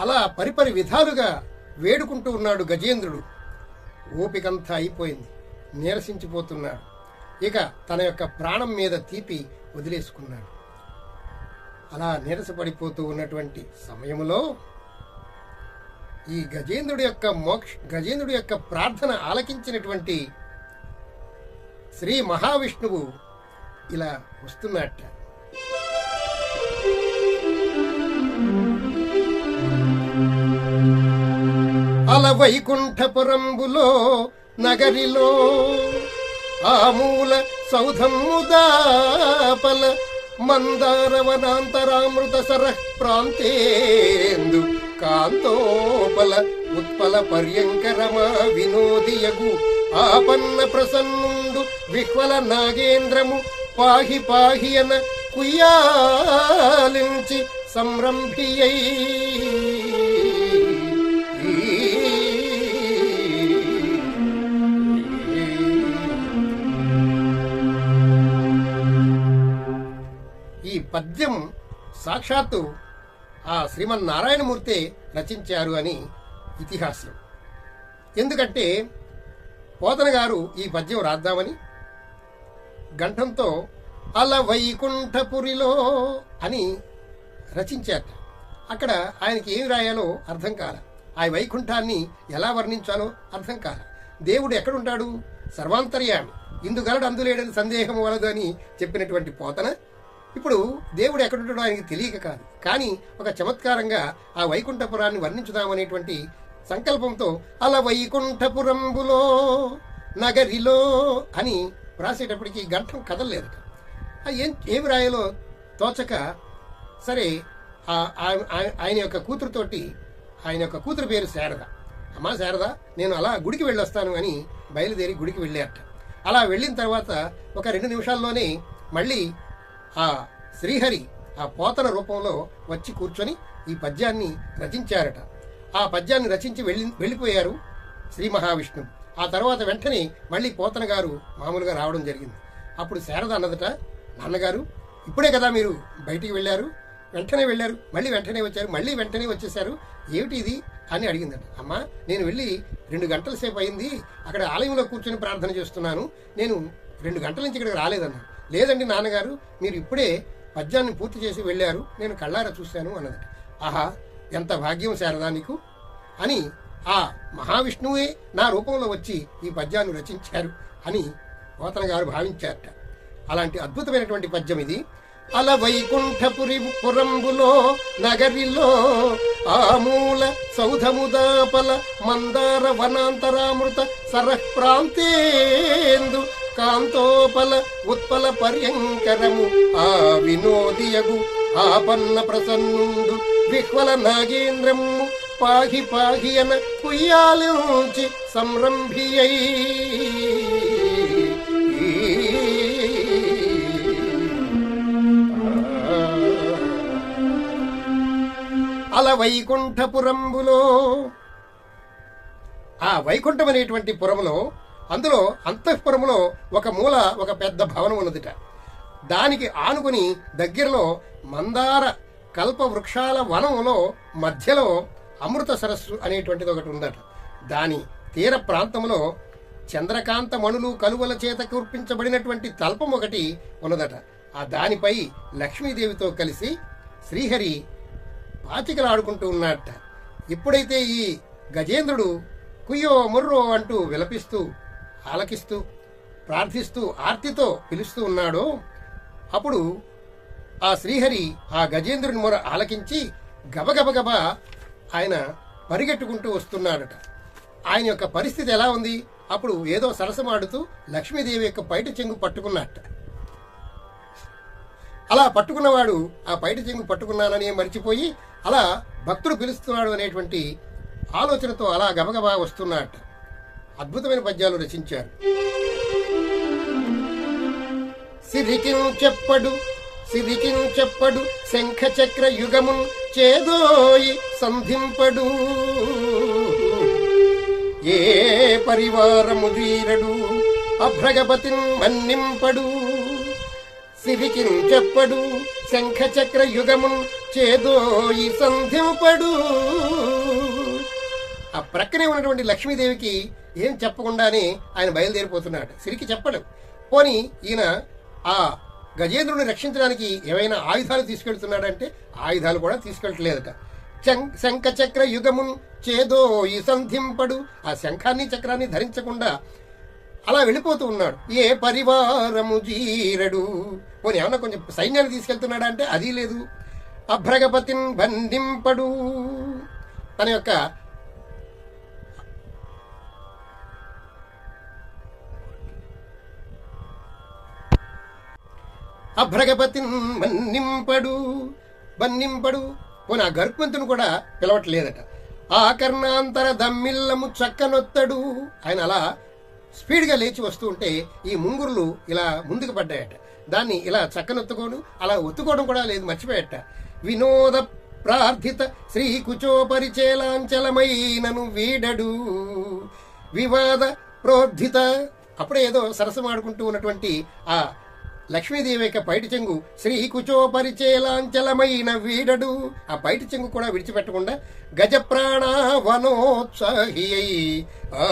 అలా పరిపరి విధాలుగా వేడుకుంటూ ఉన్నాడు గజేంద్రుడు. ఓపికంతా అయిపోయింది. నీరసించిపోతున్నాడు. ఇక తన యొక్క ప్రాణం మీద తీపి వదిలేసుకున్నాడు. అలా నీరసపడిపోతూ ఉన్నటువంటి సమయంలో ఈ గజేంద్రుడి యొక్క మోక్ష గజేంద్రుడి యొక్క ప్రార్థన ఆలకించినటువంటి శ్రీ మహావిష్ణువు ఇలా వస్తున్నట్ట అల వైకుంఠపురంబులో నగరిలో ఆమూల మూల దాపల మందారవనాంతరామృత సర ప్రాంతేందు కాంతోపల ఉత్పల పర్యంకరమా వినోదియగు ఆపన్న ప్రసన్నుండు విహ్వల నాగేంద్రము పాహి పాహియన కుయాలించి కుయ్యాలించి సంరంభియై పద్యం సాక్షాత్తు ఆ శ్రీమన్నారాయణమూర్తే రచించారు అని ఇతిహాసం. ఎందుకంటే పోతన గారు ఈ పద్యం రాద్దామని గంఠంతో అల వైకుంఠపురిలో అని రచించారట. అక్కడ ఆయనకి ఏం రాయాలో అర్థం కాల. ఆ వైకుంఠాన్ని ఎలా వర్ణించాలో అర్థం కాల. దేవుడు ఎక్కడుంటాడు? సర్వాంతర్యామి. ఇందుగలడు అందులేడని సందేహం వలదు అని చెప్పినటువంటి పోతన ఇప్పుడు దేవుడు ఎక్కడుంటాడో ఆయనకి తెలియక కాదు. కానీ ఒక చమత్కారంగా ఆ వైకుంఠపురాన్ని వర్ణించుదామనేటువంటి సంకల్పంతో అలా వైకుంఠపురంబులో నగరిలో అని వ్రాసేటప్పటికి గంటం కదలలేదు. ఏం ఏమి రాయాలో తోచక సరే ఆ- ఆయన యొక్క కూతురుతోటి ఆయన యొక్క కూతురు పేరు శారద. అమ్మా శారద నేను అలా గుడికి వెళ్ళొస్తాను అని బయలుదేరి గుడికి వెళ్ళారట అలా వెళ్ళిన తర్వాత ఒక రెండు నిమిషాల్లోనే మళ్ళీ ఆ శ్రీహరి ఆ పోతన రూపంలో వచ్చి కూర్చొని ఈ పద్యాన్ని రచించారట. ఆ పద్యాన్ని రచించి వెళ్ళి వెళ్ళిపోయారు శ్రీ మహావిష్ణువు ఆ తర్వాత వెంటనే మళ్ళీ పోతన గారు మామూలుగా రావడం జరిగింది. అప్పుడు శారద అన్నదట నాన్నగారు ఇప్పుడే కదా మీరు బయటికి వెళ్ళారు. వెంటనే వెళ్ళారు. మళ్ళీ వెంటనే వచ్చారు. మళ్ళీ వెంటనే వచ్చేసారు ఏమిటి ఇది? అని అడిగిందట. అమ్మా నేను వెళ్ళి రెండు గంటల సేపు అయింది. అక్కడ ఆలయంలో కూర్చొని ప్రార్థన చేస్తున్నాను. నేను రెండు గంటల నుంచి ఇక్కడికి రాలేదన్నా లేదండి నాన్నగారు మీరు ఇప్పుడే పద్యాన్ని పూర్తి చేసి వెళ్ళారు నేను కళ్ళారా చూశాను అన్నది. ఆహా ఎంత భాగ్యం శారదా నీకు అని ఆ మహావిష్ణువే నా రూపంలో వచ్చి ఈ పద్యాన్ని రచించారు అని పోతన గారు భావించారట. అలాంటి అద్భుతమైనటువంటి పద్యం ఇది. అల వైకుంఠపురి పురంబులో నగరిలో ఆమూల సౌధముదాపల మందార వనాంతరామృత సరః ప్రాంతేందు కాంతోపల ఉత్పల పర్యంకరము ఆ వినోదియగు ఆపన్న ప్రసన్నుండు విహ్వల నాగేంద్రము పాహి పాహి అన కుయ్యాలి సంరంభియై. అల వైకుంఠపురంబులో. ఆ వైకుంఠం అనేటువంటి పురములో అందులో అంతఃపురములో ఒక మూల ఒక పెద్ద భవనం ఉన్నదిట. దానికి ఆనుకుని దగ్గరలో మందార కల్ప వృక్షాల వనంలో మధ్యలో అమృత సరస్సు అనేటువంటిది ఒకటి ఉందట. దాని తీర ప్రాంతంలో చంద్రకాంత మణులు కలువల చేత కుర్పించబడినటువంటి తల్పం ఒకటి ఉన్నదట. ఆ దానిపై లక్ష్మీదేవితో కలిసి శ్రీహరి పాచికలాడుకుంటూ ఉన్నట్ట ఎప్పుడైతే ఈ గజేంద్రుడు కుయ్యో ముర్రో అంటూ విలపిస్తూ ఆలకిస్తూ ప్రార్థిస్తూ ఆర్తితో పిలుస్తూ ఉన్నాడో అప్పుడు ఆ శ్రీహరి ఆ గజేంద్రుని మొర ఆలకించి గబగబగబ ఆయన పరిగెట్టుకుంటూ వస్తున్నాడట. ఆయన యొక్క పరిస్థితి ఎలా ఉంది? అప్పుడు ఏదో సరసమాడుతూ లక్ష్మీదేవి యొక్క పైట చెంగు పట్టుకున్నట్ట అలా పట్టుకున్నవాడు ఆ పైట చెంగు పట్టుకున్నానని మర్చిపోయి అలా భక్తుడు పిలుస్తున్నాడు అనేటువంటి ఆలోచనతో అలా గబగబా వస్తున్నాడట అద్భుతమైన పద్యాలు రచించారు. సిరికిం చెప్పడు సిరికిం చెప్పడు శంఖ చక్ర యుగమున్ చేదోయి సంధింపడు. ఏ పరివారము వీరడు అభ్రగపతిన్ మన్నింపడు. సిరికి చెప్పడు శంఖ చక్ర యుగమున్ చేదోయి సంధింపడు. ఆ ప్రక్కనే ఉన్నటువంటి లక్ష్మీదేవికి ఏం చెప్పకుండానే ఆయన బయలుదేరిపోతున్నాడు. సిరికి చెప్పడు. పోని ఈయన ఆ గజేంద్రుని రక్షించడానికి ఏమైనా ఆయుధాలు తీసుకెళ్తున్నాడంటే ఆయుధాలు కూడా తీసుకెళ్ళట్లేదట శం- శంఖ చక్ర యుగమున్ చేదో ఈ సంధింపడు. ఆ శంఖాన్ని చక్రాన్ని ధరించకుండా అలా వెళ్ళిపోతూ ఉన్నాడు. ఏ పరివారము జీరడు. పోనీ ఏమన్నా కొంచెం సైన్యాన్ని తీసుకెళ్తున్నాడా అంటే అది లేదు. అభ్రగపతిన్ బంధింపడు. తన యొక్క అభ్రగపతిన్ మన్నింపడు బన్నింపడు పోనీ ఆ గర్భవంతుని కూడా పిలవట్లేదట. ఆ కర్ణాంతర దమ్మిల్లము చక్కనొత్తడు. ఆయన అలా స్పీడ్గా లేచి వస్తూ ఉంటే ఈ ముంగురులు ఇలా ముందుకు పడ్డాయట. దాన్ని ఇలా చక్కనొత్తుకోను అలా ఒత్తుకోవడం కూడా లేదు మర్చిపోయట. వినోద ప్రార్థిత శ్రీ కుచోపరిచేలాంచలమైనను వీడడు. వివాద ప్రోద్ధిత. అప్పుడే ఏదో సరసమాడుకుంటూ ఉన్నటువంటి ఆ లక్ష్మీదేవి యొక్క పైటి చెంగు శ్రీ కుచోపరిచేలాంచలమైన వీడడు. ఆ పైటి చెంగు కూడా విడిచిపెట్టకుండా గజ ప్రాణ వనోత్సాహి ఆ.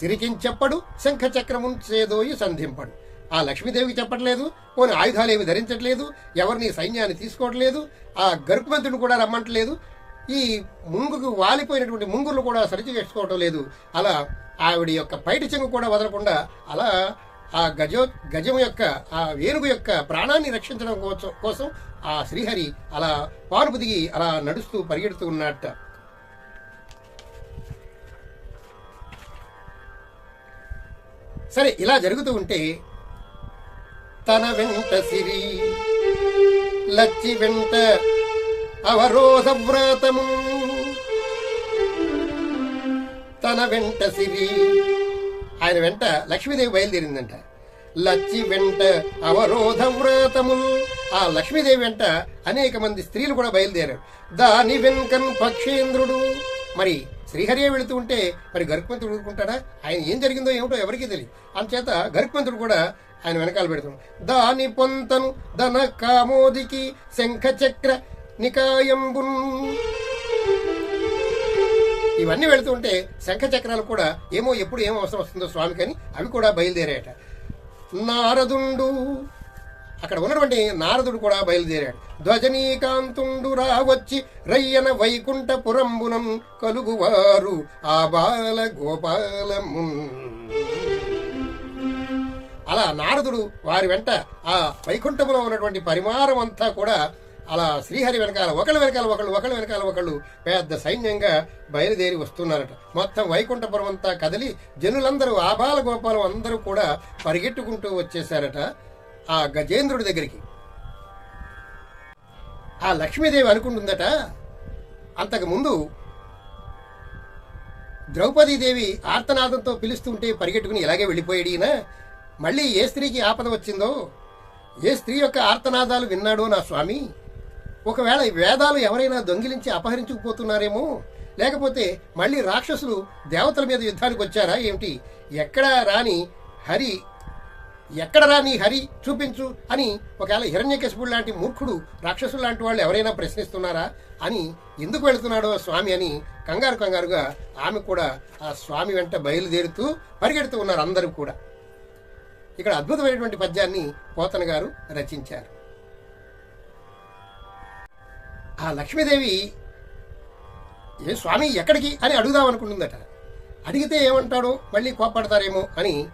సిరికించెప్పడు శంఖ చక్రమున్ చేదోయి సంధింపడు. ఆ లక్ష్మీదేవికి చెప్పట్లేదు పోనీ ఆయుధాలు ఏమి ధరించట్లేదు ఎవరిని సైన్యాన్ని తీసుకోవట్లేదు ఆ గరుకుమంతుడు కూడా రమ్మంటలేదు ఈ ముంగుకు వాలిపోయినటువంటి ముంగులు కూడా సరిచి చేసుకోవటం లేదు. అలా ఆవిడ యొక్క పైటి చెంగు కూడా వదలకుండా అలా ఆ గజో గజం యొక్క ఆ ఏనుగు యొక్క ప్రాణాన్ని రక్షించడం కోసం కోసం ఆ శ్రీహరి అలా పారుపు దిగి అలా నడుస్తూ పరిగెడుతూ ఉన్నట్ట. సరే ఇలా జరుగుతూ ఉంటే తన వెంట సిరి లచ్చి వెంట అవరోధ వ్రాతము తన వెంట సిరి. ఆయన వెంట లక్ష్మీదేవి బయలుదేరిందంట. లచ్చి వెంట అవరోధ వ్రాతములు ఆ లక్ష్మీదేవి వెంట అనేక మంది స్త్రీలు కూడా బయలుదేరారు. దాని వెనుకన్ పక్షేంద్రుడు. మరి శ్రీహరియే వెళుతూ ఉంటే మరి గరుక్మంతుడు ఊరుకుంటాడా? ఆయన ఏం జరిగిందో ఏమిటో ఎవరికీ తెలియదు. అందుచేత గరుక్మంతుడు కూడా ఆయన వెనకాల పెడుతున్నాడు. దాని పొంతను ధన కామోదికి శంఖ చక్ర నికాయంబున్. ఇవన్నీ వెళుతుంటే శంఖ చక్రాలు కూడా ఏమో ఎప్పుడు ఏం అవసరం వస్తుందో స్వామికని అవి కూడా బయలుదేరాయట. నారదుండు అక్కడ ఉన్నటువంటి నారదుడు కూడా బయలుదేరాడు. ధ్వజనీకాంతుండు రావచ్చి రయ్యన వైకుంఠపురంబునం కలుగువారు ఆ బాల గోపాలము అలా నారదుడు వారి వెంట ఆ వైకుంఠములో ఉన్నటువంటి పరిమారం అంతా కూడా అలా శ్రీహరి వెనకాల ఒకళ్ళ వెనకాల ఒకళ్ళు ఒకళ్ళు వెనకాల ఒకళ్ళు పెద్ద సైన్యంగా బయలుదేరి వస్తున్నారట. మొత్తం వైకుంఠపురం అంతా కదిలి జనులందరూ ఆబాల గోపాలం అందరూ కూడా పరిగెట్టుకుంటూ వచ్చేసారట ఆ గజేంద్రుడి దగ్గరికి. ఆ లక్ష్మీదేవి అనుకుంటుందట అంతకుముందు ద్రౌపదీదేవి ఆర్తనాదంతో పిలుస్తుంటే పరిగెట్టుకుని ఇలాగే వెళ్ళిపోయాడినా మళ్ళీ ఏ స్త్రీకి ఆపద వచ్చిందో? ఏ స్త్రీ యొక్క ఆర్తనాదాలు విన్నాడో నా స్వామి? ఒకవేళ వేదాలు ఎవరైనా దొంగిలించి అపహరించుకుపోతున్నారేమో లేకపోతే మళ్ళీ రాక్షసులు దేవతల మీద యుద్ధానికి వచ్చారా ఏమిటి? ఎక్కడ రాని హరి ఎక్కడ రాని హరి చూపించు అని ఒకవేళ హిరణ్యకేశపుడు లాంటి మూర్ఖుడు రాక్షసులు లాంటి వాళ్ళు ఎవరైనా ప్రశ్నిస్తున్నారా అని ఎందుకు వెళుతున్నాడో స్వామి అని కంగారు కంగారుగా ఆమె కూడా ఆ స్వామి వెంట బయలుదేరుతూ పరిగెడుతూ ఉన్నారు అందరూ కూడా. ఇక్కడ అద్భుతమైనటువంటి పద్యాన్ని పోతన గారు రచించారు. ఆ లక్ష్మీదేవి ఏ స్వామి ఎక్కడికి అని అడుగుదాం అనుకుంటుందట. అడిగితే ఏమంటాడో మళ్ళీ కోప్పడతారేమో అని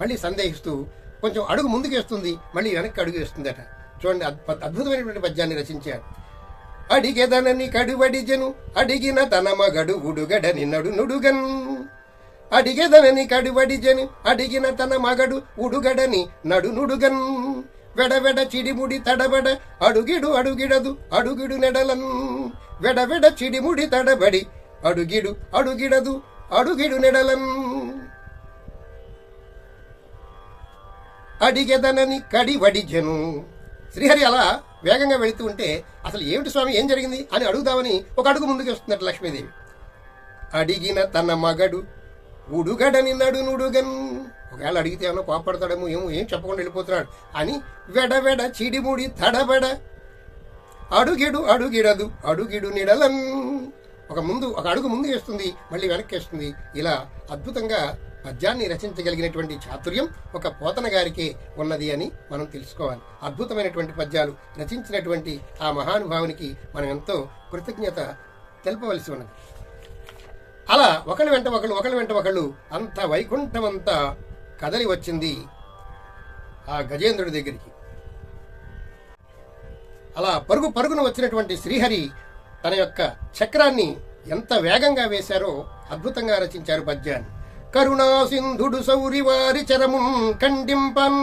మళ్ళీ సందేహిస్తూ కొంచెం అడుగు ముందుకు వేస్తుంది మళ్ళీ వెనక్కి అడుగు వేస్తుందట చూడండి అద్భు- అద్భుతమైనటువంటి పద్యాన్ని రచించారు. అడిగెదనని కడువడిజను అడిగిన తన మగడు ఉడుగడని నడు నుడుగన్. అడిగెదనని కడువడిజను అడిగిన తన మగడు ఉడుగడని నడు నుడుగన్. వెడవెడ చిడిముడి తడబడ అడుగిడు అడుగిడదు అడుగిడు నెడలన్. వెడవెడ చిడిముడి తడబడి అడుగిడు అడుగిడదు అడుగిడు నెడలన్. అడిగెదనని కడివడిజను శ్రీహరి అలా వేగంగా వెళుతూ ఉంటే అసలు ఏమిటి స్వామి ఏం జరిగింది? అని అడుగుదామని ఒక అడుగు ముందుకు వస్తున్నట్టు లక్ష్మీదేవి. అడిగిన తన మగడు ఉడుగడని నడునుడుగన్. ఒకవేళ అడిగితే ఏమన్నా కోపడతాడేమో ఏమో ఏం చెప్పకుండా వెళ్ళిపోతున్నాడు. అని వెడవెడ చిడిముడి తడబెడ. అడుగిడు అడుగిడదు అడుగిడు నిడలన్ ఒక ముందు ఒక అడుగు ముందు వేస్తుంది మళ్ళీ వెనక్కి వేస్తుంది. ఇలా అద్భుతంగా పద్యాన్ని రచించగలిగినటువంటి చాతుర్యం ఒక పోతన గారికి ఉన్నది అని మనం తెలుసుకోవాలి. అద్భుతమైనటువంటి పద్యాలు రచించినటువంటి ఆ మహానుభావునికి మనం ఎంతో కృతజ్ఞత తెలపవలసి ఉన్నది. అలా ఒకళ్ళ వెంట ఒకళ్ళు ఒకళ్ళ వెంట ఒకళ్ళు అంత వైకుంఠమంతా కదలి వచ్చింది ఆ గజేంద్రుడి దగ్గరికి. అలా పరుగు పరుగున వచ్చినటువంటి శ్రీహరి తన యొక్క చక్రాన్ని ఎంత వేగంగా వేశారో అద్భుతంగా రచించారు పద్యాన్ని. కరుణా సింధుడు సౌరి వారి చరమున్ ఖండింపన్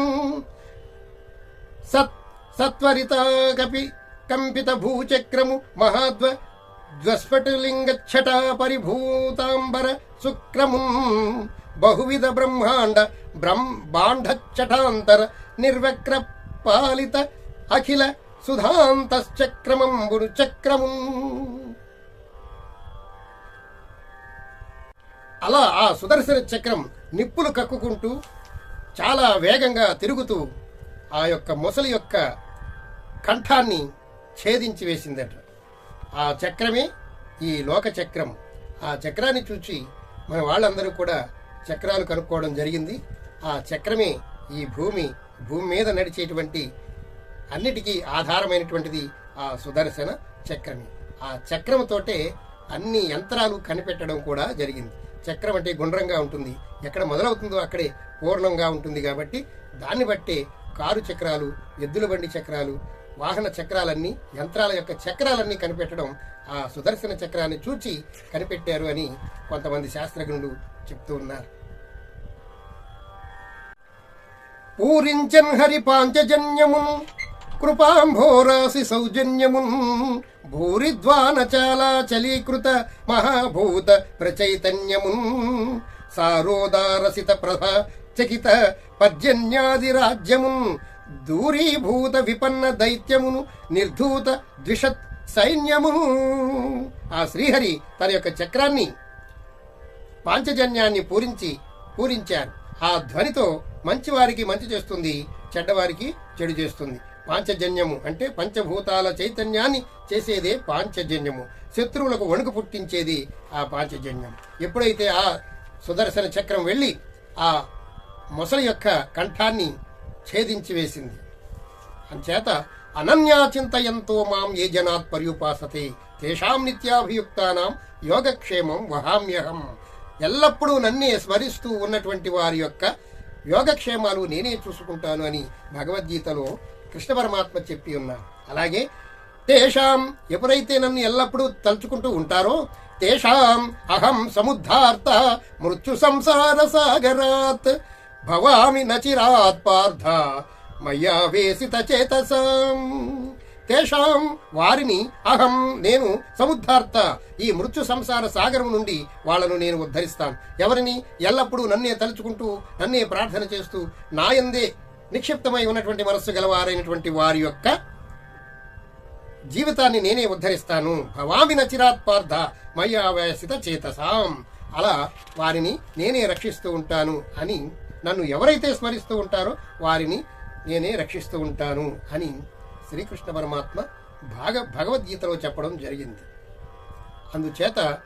సత్ సత్వరిత కపి కంపిత భూచక్రము మహాద్వ జ్వస్ఫటిలింగచ్చట పరిభూతాంబర శుక్రము బహువిధ బ్రహ్మాండ బ్రహ్మాండచ్చటాంతర నిర్వక్ర పాలిత అఖిల సుధాంతశ్చక్రమంబుడు చక్రము. అలా ఆ సుదర్శన చక్రం నిప్పులు కక్కుకుంటూ చాలా వేగంగా తిరుగుతూ ఆ యొక్క మొసలి యొక్క కంఠాన్ని ఛేదించి వేసిందట. ఆ చక్రమే ఈ లోక చక్రం. ఆ చక్రాన్ని చూచి మన వాళ్ళందరూ కూడా చక్రాలు కనుక్కోవడం జరిగింది. ఆ చక్రమే ఈ భూమి భూమి మీద నడిచేటువంటి అన్నిటికీ ఆధారమైనటువంటిది ఆ సుదర్శన చక్రమే. ఆ చక్రంతోటే అన్ని యంత్రాలు కనిపెట్టడం కూడా జరిగింది. చక్రం అంటే గుండ్రంగా ఉంటుంది. ఎక్కడ మొదలవుతుందో అక్కడే పూర్ణంగా ఉంటుంది కాబట్టి దాన్ని బట్టే కారు చక్రాలు ఎద్దుల బండి చక్రాలు వాహన చక్రాలన్నీ యంత్రాల యొక్క చక్రాలన్నీ కనిపెట్టడం ఆ సుదర్శన చక్రాన్ని చూచి కనిపెట్టారు అని కొంతమంది శాస్త్రజ్ఞులు చెప్తూ ఉన్నారు పూరించన్ హరి పాంచజన్యమున్ కృపాంభోరాశి సౌజన్యమున్ భూరిద్వాన చాలా చలీకృత మహాభూత ప్రచైతన్యమున్ సారోదారసిత ప్రభ చకిత పర్జన్యాది రాజ్యమున్ దూరీభూత విపన్న దైత్యమును నిర్ధూత ద్విషత్ సైన్యమును. ఆ శ్రీహరి తన యొక్క చక్రాన్ని పాంచజన్యాన్ని పూరించి పూరించారు. ఆ ధ్వనితో మంచివారికి మంచి చేస్తుంది చెడ్డవారికి చెడు చేస్తుంది. పాంచజన్యము అంటే పంచభూతాల చైతన్యాన్ని చేసేదే పాంచజన్యము. శత్రువులకు వణుకు పుట్టించేది ఆ పాంచజన్యం. ఎప్పుడైతే ఆ సుదర్శన చక్రం వెళ్ళి ఆ మొసలి యొక్క కంఠాన్ని ఛేదించి వేసింది. అంచేత అనన్యా చింతయంతో మాం ఏ జనాత్ పర్యుపాసతే తేషాం నిత్యాభియుక్తానాం యోగక్షేమం వహామ్యహం. ఎల్లప్పుడూ నన్నే స్మరిస్తూ ఉన్నటువంటి వారి యొక్క యోగక్షేమాలు నేనే చూసుకుంటాను అని భగవద్గీతలో కృష్ణ పరమాత్మ చెప్పి ఉన్నారు. అలాగే తేషాం ఎప్పుడైతే నన్ను ఎల్లప్పుడూ తలుచుకుంటూ ఉంటారో తేషాం అహం సముద్ధార్త మృత్యు సంసార సాగరాత్ భవామి నచిరాత్ పార్థ మయ్యా వేసిత చేతసాం. తేషాం వారిని అహం నేను సముద్ధార్త ఈ మృత్యు సంసార సాగరం నుండి వాళ్ళను నేను ఉద్ధరిస్తాను. ఎవరిని? ఎల్లప్పుడూ నన్నే తలుచుకుంటూ నన్నే ప్రార్థన చేస్తూ నాయందే నిక్షిప్తమై ఉన్నటువంటి మనస్సు గలవారైనటువంటి వారి యొక్క జీవితాన్ని నేనే ఉద్ధరిస్తాను. భవామి నచిరాత్ పార్థ మయ్యావేసిత చేతసాం. అలా వారిని నేనే రక్షిస్తూ ఉంటాను అని నన్ను ఎవరైతే స్మరిస్తూ ఉంటారో వారిని నేనే రక్షిస్తూ ఉంటాను అని శ్రీకృష్ణ పరమాత్మ భాగ భగవద్గీతలో చెప్పడం జరిగింది. అందుచేత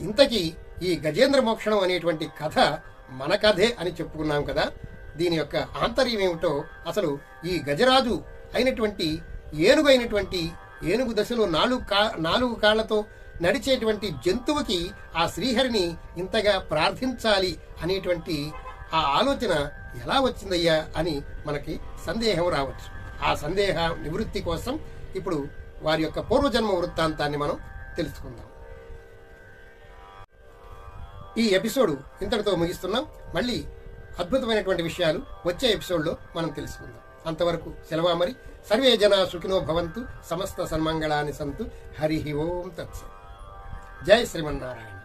ఇంతకీ ఈ గజేంద్ర మోక్షణం అనేటువంటి కథ మన కథే అని చెప్పుకున్నాం కదా. దీని యొక్క ఆంతర్యం ఏమిటో అసలు ఈ గజరాజు అయినటువంటి ఏనుగు అయినటువంటి ఏనుగు దశలో నాలుగు కా నాలుగు కాళ్ళతో నడిచేటువంటి జంతువుకి ఆ శ్రీహరిని ఇంతగా ప్రార్థించాలి అనేటువంటి ఆ ఆలోచన ఎలా వచ్చిందయ్యా అని మనకి సందేహం రావచ్చు. ఆ సందేహ నివృత్తి కోసం ఇప్పుడు వారి యొక్క పూర్వజన్మ వృత్తాంతాన్ని మనం తెలుసుకుందాం. ఈ ఎపిసోడ్ ఇంతటితో ముగిస్తున్నాం. మళ్ళీ అద్భుతమైనటువంటి విషయాలు వచ్చే ఎపిసోడ్లో మనం తెలుసుకుందాం. అంతవరకు సెలవా మరి. సర్వే జన సుఖినో భవంతు సమస్త సన్మంగళాన్ని సంతు. హరి ఓం తత్స జై శ్రీమన్నారాయణ.